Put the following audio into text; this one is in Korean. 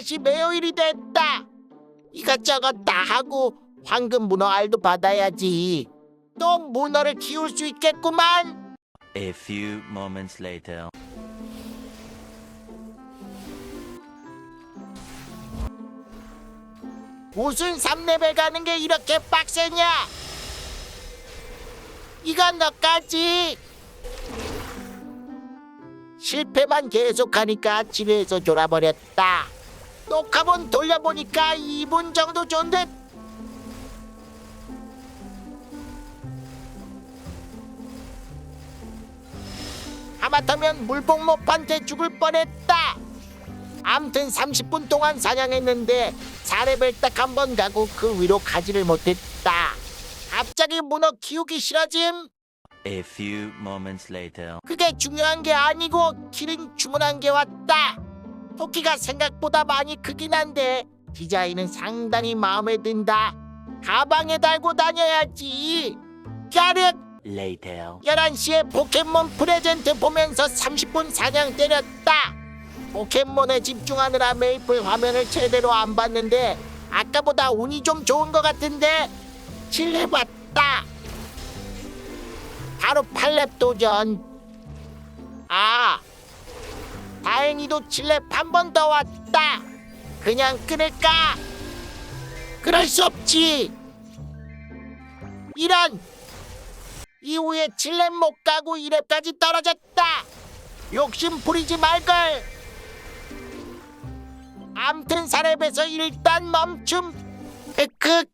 다시 메어일이 됐다. 이것저것 다 하고 황금 문어 알도 받아야지. 또 문어를 키울 수 있겠구만. A few moments later. 무슨 3레벨 가는 게 이렇게 빡세냐? 이건 너까지. 실패만 계속하니까 지뢰에서 졸아버렸다. 녹화본 돌려보니까 2분 정도 존댓. 하마터면 물복모판테 죽을 뻔했다. 암튼 30분 동안 사냥했는데 4레벨 딱 한 번 가고 그 위로 가지를 못했다. 갑자기 문어 키우기 싫어짐? A few moments later. 그게 중요한 게 아니고 키링 주문한 게 왔다. 토끼가 생각보다 많이 크긴 한데 디자인은 상당히 마음에 든다. 가방에 달고 다녀야지. 갸륵 Later. 11시에 포켓몬 프레젠트 보면서 30분 사냥 때렸다. 포켓몬에 집중하느라 메이플 화면을 제대로 안 봤는데 아까보다 운이 좀 좋은 것 같은데 칠레봤다. 바로 팔렙 도전. 다행히도 칠렙 한번더 왔다. 그냥 끊을까? 그럴 수 없지. 이런 이후에 7렙 못 가고 2렙까지 떨어졌다. 욕심 부리지 말걸. 암튼 4렙에서 일단 멈춤. 크크